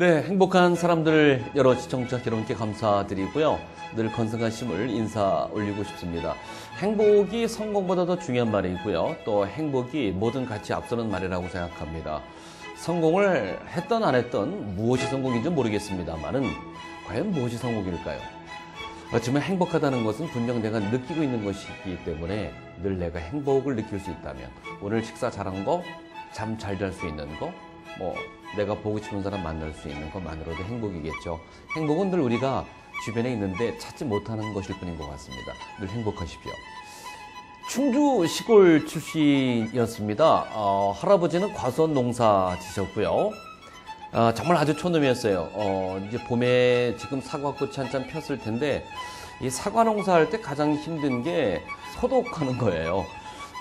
네, 행복한 사람들 여러 시청자 여러분께 감사드리고요. 늘 건승하심을 인사 올리고 싶습니다. 행복이 성공보다 더 중요한 말이고요. 또 행복이 모든 가치 앞서는 말이라고 생각합니다. 성공을 했던 안 했던 무엇이 성공인지 모르겠습니다만은 과연 무엇이 성공일까요? 어쩌면 행복하다는 것은 분명 내가 느끼고 있는 것이기 때문에 늘 내가 행복을 느낄 수 있다면 오늘 식사 잘한 거, 잠 잘 잘 수 있는 거, 뭐 내가 보고 싶은 사람 만날 수 있는 것만으로도 행복이겠죠. 행복은 늘 우리가 주변에 있는데 찾지 못하는 것일 뿐인 것 같습니다. 늘 행복하십시오. 충주 시골 출신이었습니다. 어, 할아버지는 과수원 농사 지셨고요. 어, 정말 아주 촌놈이었어요. 어, 이제 봄에 지금 사과꽃이 한참 폈을 텐데 이 사과 농사할 때 가장 힘든 게 소독하는 거예요.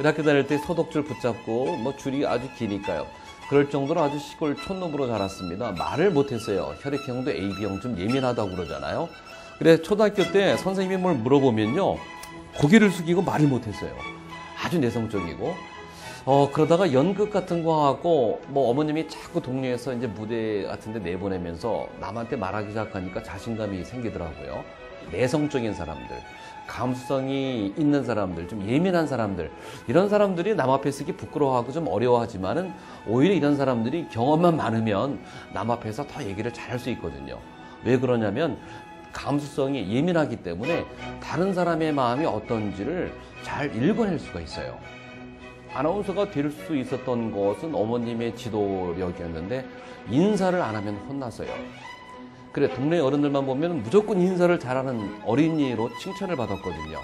학교 다닐 때 소독줄 붙잡고 뭐 줄이 아주 기니까요. 그럴 정도로 아주 시골 촌놈으로 자랐습니다. 말을 못했어요. 혈액형도 AB형 좀 예민하다고 그러잖아요. 그래 초등학교 때 선생님이 뭘 물어보면요. 고개를 숙이고 말을 못했어요. 아주 내성적이고 어 그러다가 연극 같은 거 하고 뭐 어머님이 자꾸 동료에서 이제 무대 같은 데 내보내면서 남한테 말하기 시작하니까 자신감이 생기더라고요. 내성적인 사람들, 감수성이 있는 사람들, 좀 예민한 사람들 이런 사람들이 남 앞에 서기 부끄러워하고 좀 어려워하지만은 오히려 이런 사람들이 경험만 많으면 남 앞에서 더 얘기를 잘 할 수 있거든요. 왜 그러냐면 감수성이 예민하기 때문에 다른 사람의 마음이 어떤지를 잘 읽어낼 수가 있어요. 아나운서가 될 수 있었던 것은 어머님의 지도력이었는데 인사를 안 하면 혼났어요. 그래 동네 어른들만 보면 무조건 인사를 잘하는 어린이로 칭찬을 받았거든요.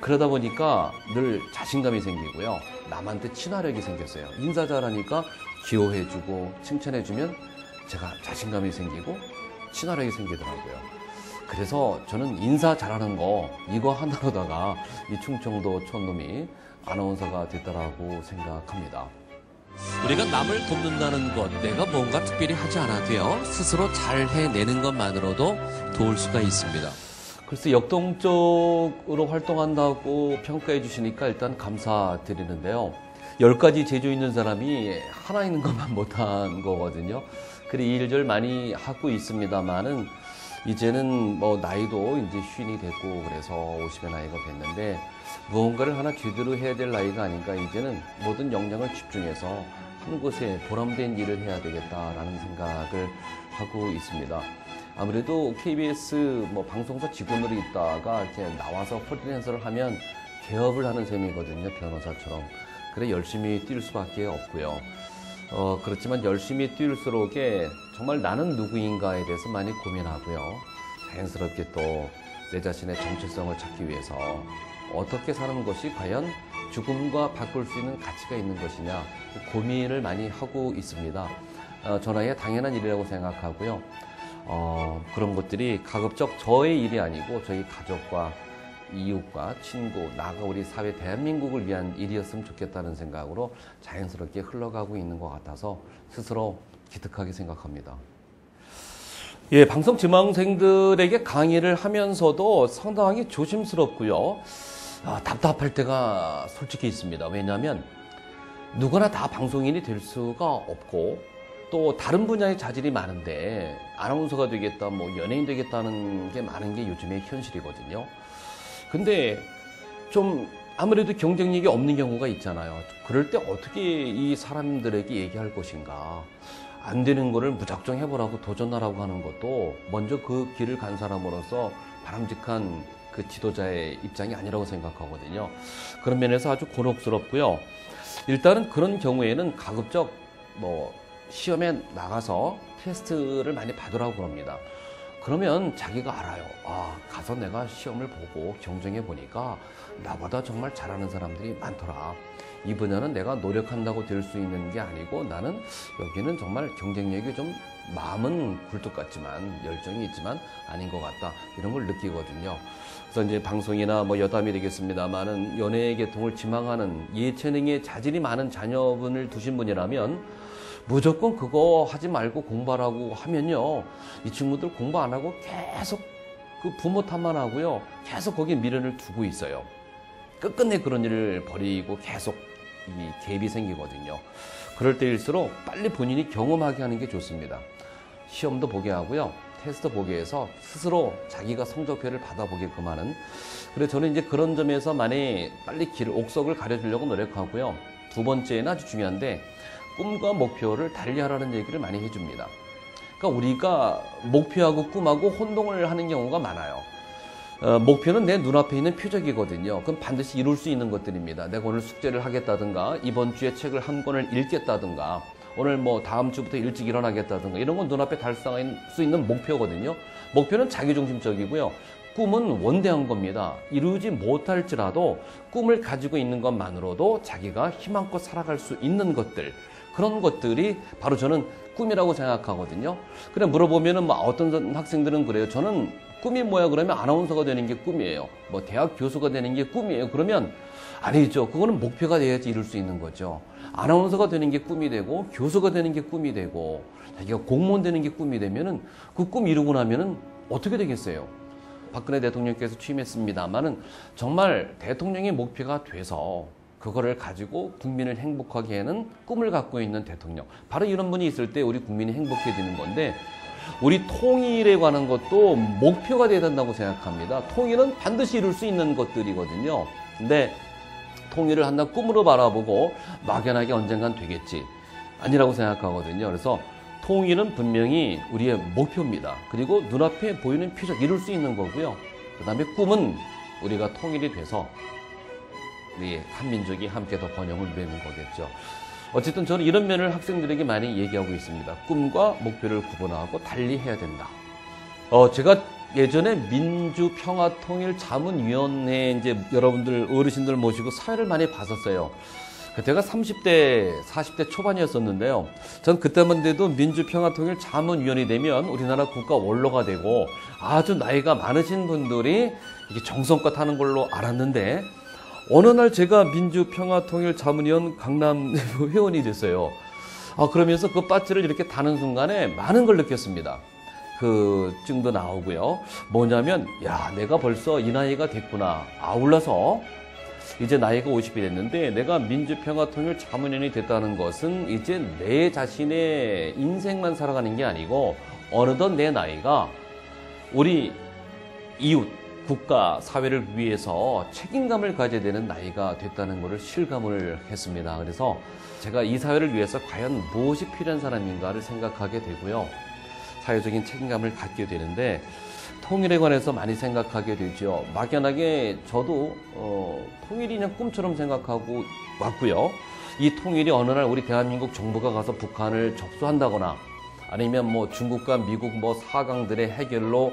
그러다 보니까 늘 자신감이 생기고요. 남한테 친화력이 생겼어요. 인사 잘하니까 기호해주고 칭찬해주면 제가 자신감이 생기고 친화력이 생기더라고요. 그래서 저는 인사 잘하는 거 이거 하나로다가 이 충청도 촌놈이 아나운서가 됐다라고 생각합니다. 우리가 남을 돕는다는 것, 내가 뭔가 특별히 하지 않아도요, 스스로 잘 해내는 것만으로도 도울 수가 있습니다. 글쎄 역동적으로 활동한다고 평가해 주시니까 일단 감사드리는데요. 열 가지 재주 있는 사람이 하나 있는 것만 못한 거거든요. 그래 일절 많이 하고 있습니다만은 이제는 뭐 나이도 이제 쉰이 됐고 그래서 50의 나이가 됐는데 무언가를 하나 제대로 해야 될 나이가 아닌가 이제는 모든 역량을 집중해서 한 곳에 보람된 일을 해야 되겠다라는 생각을 하고 있습니다. 아무래도 KBS 뭐 방송사 직원으로 있다가 이렇게 나와서 프리랜서를 하면 개업을 하는 셈이거든요 변호사처럼 그래 열심히 뛸 수밖에 없고요. 어, 그렇지만 열심히 뛸수록에 정말 나는 누구인가에 대해서 많이 고민하고요. 자연스럽게 또 내 자신의 정체성을 찾기 위해서 어떻게 사는 것이 과연 죽음과 바꿀 수 있는 가치가 있는 것이냐 고민을 많이 하고 있습니다. 어, 전화에 당연한 일이라고 생각하고요. 어, 그런 것들이 가급적 저의 일이 아니고 저희 가족과 이웃과 친구, 나가 우리 사회 대한민국을 위한 일이었으면 좋겠다는 생각으로 자연스럽게 흘러가고 있는 것 같아서 스스로 기특하게 생각합니다. 예, 방송 지망생들에게 강의를 하면서도 상당히 조심스럽고요. 아, 답답할 때가 솔직히 있습니다. 왜냐하면 누구나 다 방송인이 될 수가 없고 또 다른 분야의 자질이 많은데 아나운서가 되겠다, 뭐 연예인 되겠다는 게 많은 게 요즘의 현실이거든요. 근데 좀 아무래도 경쟁력이 없는 경우가 있잖아요. 그럴 때 어떻게 이 사람들에게 얘기할 것인가. 안 되는 거를 무작정 해보라고 도전하라고 하는 것도 먼저 그 길을 간 사람으로서 바람직한 그 지도자의 입장이 아니라고 생각하거든요. 그런 면에서 아주 곤혹스럽고요. 일단은 그런 경우에는 가급적 뭐 시험에 나가서 테스트를 많이 받으라고 그럽니다. 그러면 자기가 알아요. 아, 가서 내가 시험을 보고 경쟁해 보니까 나보다 정말 잘하는 사람들이 많더라. 이 분야는 내가 노력한다고 될 수 있는 게 아니고 나는 여기는 정말 경쟁력이 좀 마음은 굴뚝 같지만 열정이 있지만 아닌 것 같다. 이런 걸 느끼거든요. 그래서 이제 방송이나 뭐 여담이 되겠습니다만은 연예계 계통을 지망하는 예체능에 자질이 많은 자녀분을 두신 분이라면 무조건 그거 하지 말고 공부하라고 하면요. 이 친구들 공부 안 하고 계속 그 부모 탓만 하고요. 계속 거기에 미련을 두고 있어요. 끝끝내 그런 일을 벌이고 계속 이 갭이 생기거든요. 그럴 때일수록 빨리 본인이 경험하게 하는 게 좋습니다. 시험도 보게 하고요. 테스트 보게 해서 스스로 자기가 성적표를 받아보게끔 하는. 그래서 저는 이제 그런 점에서 많이 빨리 길, 옥석을 가려주려고 노력하고요. 두 번째는 아주 중요한데 꿈과 목표를 달리하라는 얘기를 많이 해줍니다. 그러니까 우리가 목표하고 꿈하고 혼동을 하는 경우가 많아요. 어, 목표는 내 눈앞에 있는 표적이거든요. 그럼 반드시 이룰 수 있는 것들입니다. 내가 오늘 숙제를 하겠다든가, 이번 주에 책을 한 권을 읽겠다든가, 오늘 뭐 다음 주부터 일찍 일어나겠다든가, 이런 건 눈앞에 달성할 수 있는 목표거든요. 목표는 자기중심적이고요. 꿈은 원대한 겁니다. 이루지 못할지라도 꿈을 가지고 있는 것만으로도 자기가 희망껏 살아갈 수 있는 것들, 그런 것들이 바로 저는 꿈이라고 생각하거든요. 그래 물어보면은 뭐 어떤 학생들은 그래요. 저는 꿈이 뭐야 그러면 아나운서가 되는 게 꿈이에요. 뭐 대학 교수가 되는 게 꿈이에요. 그러면 아니죠. 그거는 목표가 돼야지 이룰 수 있는 거죠. 아나운서가 되는 게 꿈이 되고 교수가 되는 게 꿈이 되고 자기가 공무원 되는 게 꿈이 되면은 그 꿈 이루고 나면은 어떻게 되겠어요? 박근혜 대통령께서 취임했습니다만은 정말 대통령의 목표가 돼서 그거를 가지고 국민을 행복하게 하는 꿈을 갖고 있는 대통령. 바로 이런 분이 있을 때 우리 국민이 행복해지는 건데 우리 통일에 관한 것도 목표가 돼야 된다고 생각합니다. 통일은 반드시 이룰 수 있는 것들이거든요. 근데 통일을 한다 꿈으로 바라보고 막연하게 언젠간 되겠지. 아니라고 생각하거든요. 그래서 통일은 분명히 우리의 목표입니다. 그리고 눈앞에 보이는 표적 이룰 수 있는 거고요. 그 다음에 꿈은 우리가 통일이 돼서 우리 한민족이 함께 더 번영을 누리는 거겠죠. 어쨌든 저는 이런 면을 학생들에게 많이 얘기하고 있습니다. 꿈과 목표를 구분하고 달리 해야 된다. 어, 제가 예전에 민주평화통일자문위원회 이제 여러분들 어르신들 모시고 사회를 많이 봤었어요. 그때가 30대, 40대 초반이었었는데요. 전 그때만 돼도 민주평화통일 자문위원이 되면 우리나라 국가 원로가 되고 아주 나이가 많으신 분들이 이게 정성껏 하는 걸로 알았는데 어느 날 제가 민주평화통일자문위원 강남 회원이 됐어요. 아, 그러면서 그 빠지를 이렇게 다는 순간에 많은 걸 느꼈습니다. 그 증도 나오고요. 뭐냐면, 야, 내가 벌써 이 나이가 됐구나. 아울러서 이제 나이가 50이 됐는데 내가 민주평화통일 자문위원이 됐다는 것은 이제 내 자신의 인생만 살아가는 게 아니고 어느덧 내 나이가 우리 이웃, 국가, 사회를 위해서 책임감을 가져야 되는 나이가 됐다는 것을 실감을 했습니다. 그래서 제가 이 사회를 위해서 과연 무엇이 필요한 사람인가를 생각하게 되고요. 사회적인 책임감을 갖게 되는데 통일에 관해서 많이 생각하게 되죠. 막연하게 저도 어, 통일이 그냥 꿈처럼 생각하고 왔고요. 이 통일이 어느 날 우리 대한민국 정부가 가서 북한을 접수한다거나 아니면 뭐 중국과 미국 뭐 사강들의 해결로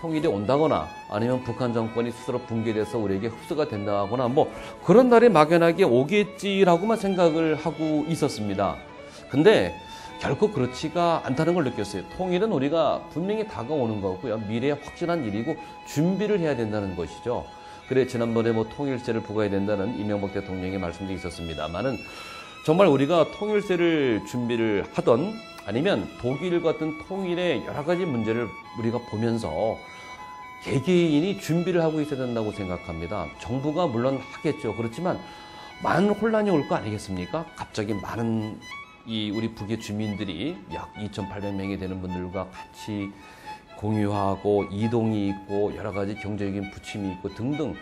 통일이 온다거나 아니면 북한 정권이 스스로 붕괴돼서 우리에게 흡수가 된다거나 뭐 그런 날이 막연하게 오겠지라고만 생각을 하고 있었습니다. 근데 결코 그렇지가 않다는 걸 느꼈어요. 통일은 우리가 분명히 다가오는 거고요. 미래에 확실한 일이고 준비를 해야 된다는 것이죠. 그래 지난번에 뭐 통일세를 부과해야 된다는 이명박 대통령의 말씀도 있었습니다만은 정말 우리가 통일세를 준비를 하던 아니면 독일 같은 통일의 여러 가지 문제를 우리가 보면서 개개인이 준비를 하고 있어야 된다고 생각합니다. 정부가 물론 하겠죠. 그렇지만 많은 혼란이 올 거 아니겠습니까? 갑자기 많은 이 우리 북의 주민들이 약 2,800명이 되는 분들과 같이 공유하고 이동이 있고 여러 가지 경제적인 부침이 있고 등등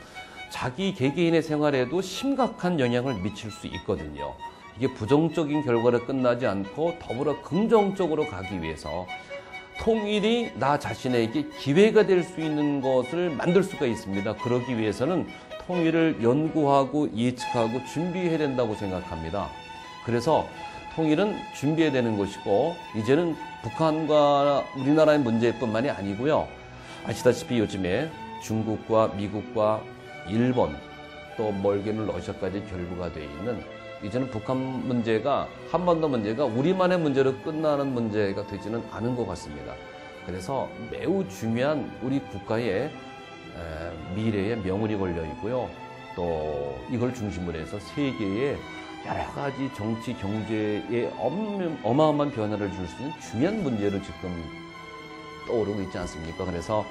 자기 개개인의 생활에도 심각한 영향을 미칠 수 있거든요. 이게 부정적인 결과로 끝나지 않고 더불어 긍정적으로 가기 위해서 통일이 나 자신에게 기회가 될 수 있는 것을 만들 수가 있습니다. 그러기 위해서는 통일을 연구하고 예측하고 준비해야 된다고 생각합니다. 그래서 통일은 준비해야 되는 것이고 이제는 북한과 우리나라의 문제뿐만이 아니고요. 아시다시피 요즘에 중국과 미국과 일본 또 멀게는 러시아까지 결부가 되어 있는 이제는 북한 문제가 한반도 문제가 우리만의 문제로 끝나는 문제가 되지는 않은 것 같습니다. 그래서 매우 중요한 우리 국가의 미래의 명운이 걸려 있고요. 또 이걸 중심으로 해서 세계의 여러 가지 정치, 경제에 어마어마한 변화를 줄 수 있는 중요한 문제로 지금 떠오르고 있지 않습니까? 그래서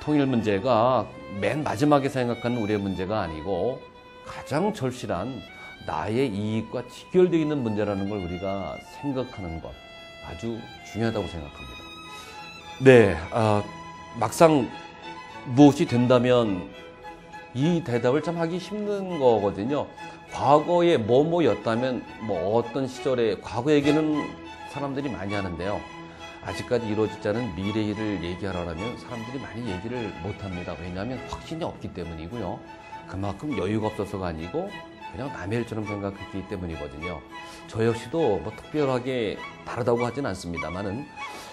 통일 문제가 맨 마지막에 생각하는 우리의 문제가 아니고 가장 절실한 나의 이익과 직결되어 있는 문제라는 걸 우리가 생각하는 것. 아주 중요하다고 생각합니다. 네, 아, 막상 무엇이 된다면 이 대답을 참 하기 힘든 거거든요. 과거에 뭐뭐였다면 뭐 어떤 시절에 과거 얘기는 사람들이 많이 하는데요. 아직까지 이루어지지 않은 미래를 얘기하려면 사람들이 많이 얘기를 못 합니다. 왜냐하면 확신이 없기 때문이고요. 그만큼 여유가 없어서가 아니고 그냥 남의 일처럼 생각했기 때문이거든요. 저 역시도 뭐 특별하게 다르다고 하진 않습니다만은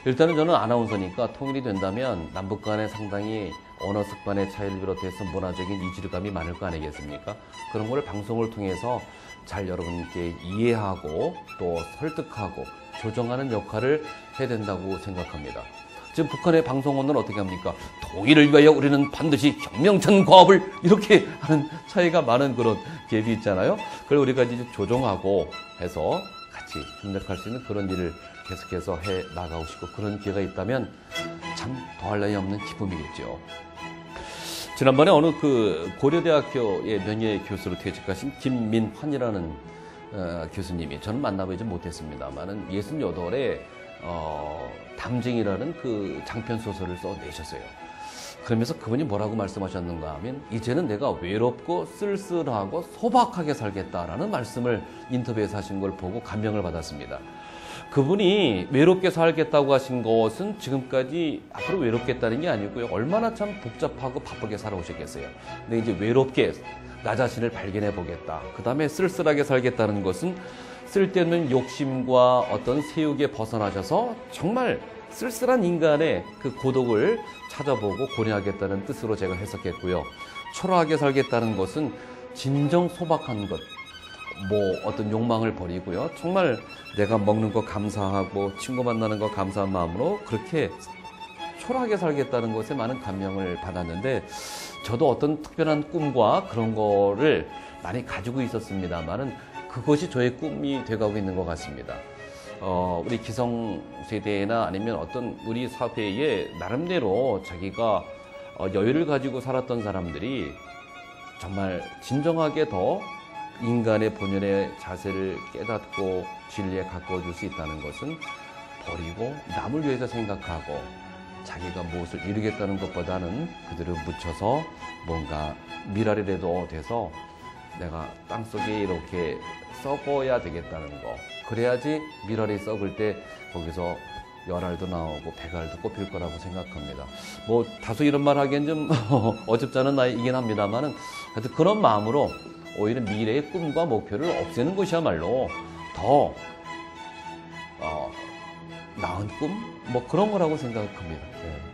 일단은 저는 아나운서니까 통일이 된다면 남북 간에 상당히 언어 습관의 차이를 비롯해서 문화적인 이질감이 많을 거 아니겠습니까? 그런 거를 방송을 통해서 잘 여러분께 이해하고 또 설득하고 조정하는 역할을 해야 된다고 생각합니다. 지금 북한의 방송원은 어떻게 합니까? 통일을 위하여 우리는 반드시 혁명천 과업을 이렇게 하는 차이가 많은 그런 갭이 있잖아요. 그걸 우리가 이제 조정하고 해서 같이 협력할 수 있는 그런 일을 계속해서 해 나가고 싶고 그런 기회가 있다면 참 더할 나위 없는 기쁨이겠죠. 지난번에 어느 그 고려대학교의 명예 교수로 퇴직하신 김민환이라는 어, 교수님이 저는 만나보지 못했습니다만은 68에 어, 담쟁이라는 그 장편 소설을 써내셨어요. 그러면서 그분이 뭐라고 말씀하셨는가 하면 이제는 내가 외롭고 쓸쓸하고 소박하게 살겠다라는 말씀을 인터뷰에서 하신 걸 보고 감명을 받았습니다. 그분이 외롭게 살겠다고 하신 것은 지금까지 앞으로 외롭겠다는 게 아니고요. 얼마나 참 복잡하고 바쁘게 살아오셨겠어요. 근데 이제 외롭게 나 자신을 발견해 보겠다. 그 다음에 쓸쓸하게 살겠다는 것은 쓸데없는 욕심과 어떤 세욕에 벗어나셔서 정말 쓸쓸한 인간의 그 고독을 찾아보고 고려하겠다는 뜻으로 제가 해석했고요. 초라하게 살겠다는 것은 진정 소박한 것, 뭐 어떤 욕망을 버리고요. 정말 내가 먹는 거 감사하고 친구 만나는 거 감사한 마음으로 그렇게 초라하게 살겠다는 것에 많은 감명을 받았는데 저도 어떤 특별한 꿈과 그런 거를 많이 가지고 있었습니다만은 그것이 저의 꿈이 돼가고 있는 것 같습니다. 어, 우리 기성 세대나 아니면 어떤 우리 사회에 나름대로 자기가 어, 여유를 가지고 살았던 사람들이 정말 진정하게 더 인간의 본연의 자세를 깨닫고 진리에 가까워질 수 있다는 것은 버리고 남을 위해서 생각하고 자기가 무엇을 이루겠다는 것보다는 그들을 묻혀서 뭔가 미랄이라도 돼서 내가 땅 속에 이렇게 썩어야 되겠다는 거. 그래야지 미랄이 썩을 때 거기서 열알도 나오고 백알도 꼽힐 거라고 생각합니다. 뭐 다소 이런 말 하기엔 좀 어줍잖은 나이긴 합니다만은 하여튼 그런 마음으로 오히려 미래의 꿈과 목표를 없애는 것이야말로 더 어, 나은 꿈? 뭐 그런 거라고 생각합니다. 네.